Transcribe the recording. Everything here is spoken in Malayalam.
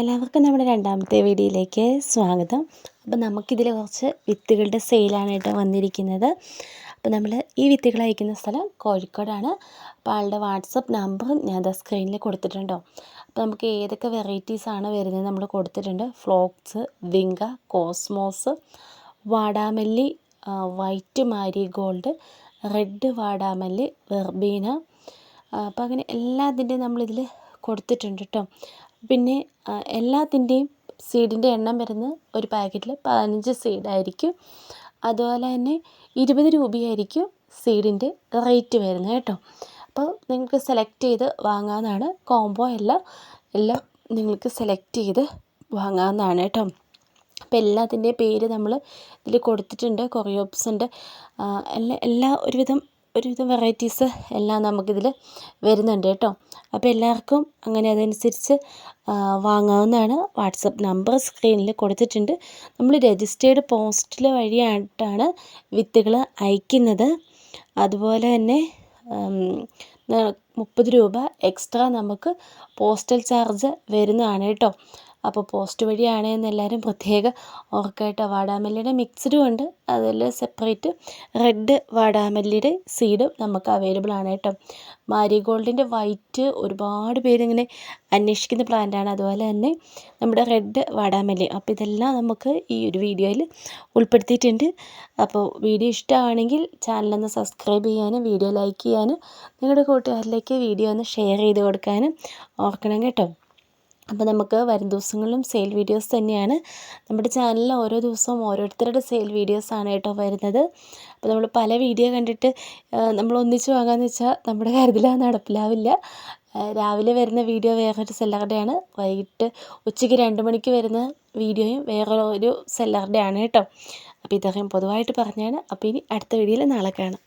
എല്ലാവർക്കും നമ്മുടെ രണ്ടാമത്തെ വീഡിയോയിലേക്ക് സ്വാഗതം. അപ്പോൾ നമുക്കിതിൽ കുറച്ച് വിത്തുകളുടെ സെയിലാണ് കേട്ടോ വന്നിരിക്കുന്നത്. അപ്പോൾ നമ്മൾ ഈ വിത്തുകൾ അയക്കുന്ന സ്ഥലം കോഴിക്കോടാണ്. അപ്പോൾ ആളുടെ വാട്സപ്പ് നമ്പർ ഞാൻ ദാ സ്ക്രീനിൽ കൊടുത്തിട്ടുണ്ടോ. അപ്പോൾ നമുക്ക് ഏതൊക്കെ വെറൈറ്റീസാണ് വരുന്നത് നമ്മൾ കൊടുത്തിട്ടുണ്ട്. ഫ്ലോക്സ് വിങ്ക കോസ്മോസ് വാടാമല്ലി വൈറ്റ് മാരി ഗോൾഡ് റെഡ് വാടാമല്ലി വെർബീന. അപ്പോൾ അങ്ങനെ എല്ലാത്തിന്റെയും നമ്മളിതിൽ കൊടുത്തിട്ടുണ്ട് കേട്ടോ. പിന്നെ എല്ലാത്തിന്റെയും സീഡിന്റെ എണ്ണം വരുന്നത് ഒരു പാക്കറ്റിൽ പതിനഞ്ച് സീഡായിരിക്കും അതുപോലെ തന്നെ ഇരുപത് രൂപയായിരിക്കും സീഡിന്റെ റേറ്റ് വരുന്നത് കേട്ടോ. അപ്പോൾ നിങ്ങൾക്ക് സെലക്ട് ചെയ്ത് വാങ്ങാവുന്നതാണ് കോംബോ എല്ലാം. എല്ലാം നിങ്ങൾക്ക് സെലക്ട് ചെയ്ത് വാങ്ങാവുന്നതാണ് കേട്ടോ. അപ്പോൾ എല്ലാത്തിന്റെയും പേര് നമ്മൾ ഇതിൽ കൊടുത്തിട്ടുണ്ട്. കൊറിയോപ്സുണ്ട് എല്ലാ എല്ലാ ഒരുവിധം ഒരുവിധം വെറൈറ്റീസ് എല്ലാം നമുക്കിതിൽ വരുന്നുണ്ട് കേട്ടോ. അപ്പോൾ എല്ലാവർക്കും അങ്ങനെ അതനുസരിച്ച് വാങ്ങാവുന്നതാണ്. വാട്സപ്പ് നമ്പർ സ്ക്രീനിൽ കൊടുത്തിട്ടുണ്ട്. നമ്മൾ രജിസ്റ്റേർഡ് പോസ്റ്റിൽ വഴിയായിട്ടാണ് വിത്തുകൾ അയക്കുന്നത്. അതുപോലെ തന്നെ മുപ്പത് രൂപ എക്സ്ട്രാ നമുക്ക് പോസ്റ്റൽ ചാർജ് വരുന്നതാണ് കേട്ടോ. അപ്പോൾ പോസ്റ്റ് വഴിയാണെന്ന് എല്ലാവരും പ്രത്യേകം ഓർക്കുക കേട്ടോ വാടാമല്ലിയുടെ മിക്സ്ഡും ഉണ്ട്. അതിൽ സെപ്പറേറ്റ് റെഡ് വാടാമല്ലിയുടെ സീഡും നമുക്ക് അവൈലബിൾ ആണ് കേട്ടോ. മാരിഗോൾഡിന്റെ വൈറ്റ് ഒരുപാട് പേരിങ്ങനെ അന്വേഷിക്കുന്ന പ്ലാന്റാണ് അതുപോലെ തന്നെ നമ്മുടെ റെഡ് വാടാമല്ലി. അപ്പോൾ ഇതെല്ലാം നമുക്ക് ഈ ഒരു വീഡിയോയിൽ ഉൾപ്പെടുത്തിയിട്ടുണ്ട്. അപ്പോൾ വീഡിയോ ഇഷ്ടമാണെങ്കിൽ ചാനലൊന്ന് സബ്സ്ക്രൈബ് ചെയ്യാനും വീഡിയോ ലൈക്ക് ചെയ്യാനും നിങ്ങളുടെ കൂട്ടുകാരിലേക്ക് വീഡിയോ ഒന്ന് ഷെയർ ചെയ്ത് കൊടുക്കാനും ഓർക്കണം കേട്ടോ. അപ്പോൾ നമുക്ക് വരും ദിവസങ്ങളിലും സെയിൽ വീഡിയോസ് തന്നെയാണ്. നമ്മുടെ ചാനലിൽ ഓരോ ദിവസവും ഓരോരുത്തരുടെ സെയിൽ വീഡിയോസാണ് കേട്ടോ വരുന്നത്. അപ്പോൾ നമ്മൾ പല വീഡിയോ കണ്ടിട്ട് നമ്മൾ ഒന്നിച്ച് വാങ്ങാമെന്ന് വെച്ചാൽ നമ്മുടെ കാര്യത്തിൽ നടപ്പിലാവില്ല. രാവിലെ വരുന്ന വീഡിയോ വേറൊരു സെല്ലറുടെയാണ് വൈകിട്ട് ഉച്ചയ്ക്ക് രണ്ട് മണിക്ക് വരുന്ന വീഡിയോയും വേറൊരു സെല്ലറുടെയാണ് കേട്ടോ. അപ്പോൾ ഇതൊക്കെ പൊതുവായിട്ട് പറഞ്ഞാണ് അപ്പോൾ ഇനി അടുത്ത വീഡിയോയിൽ നാളെ കാണാം.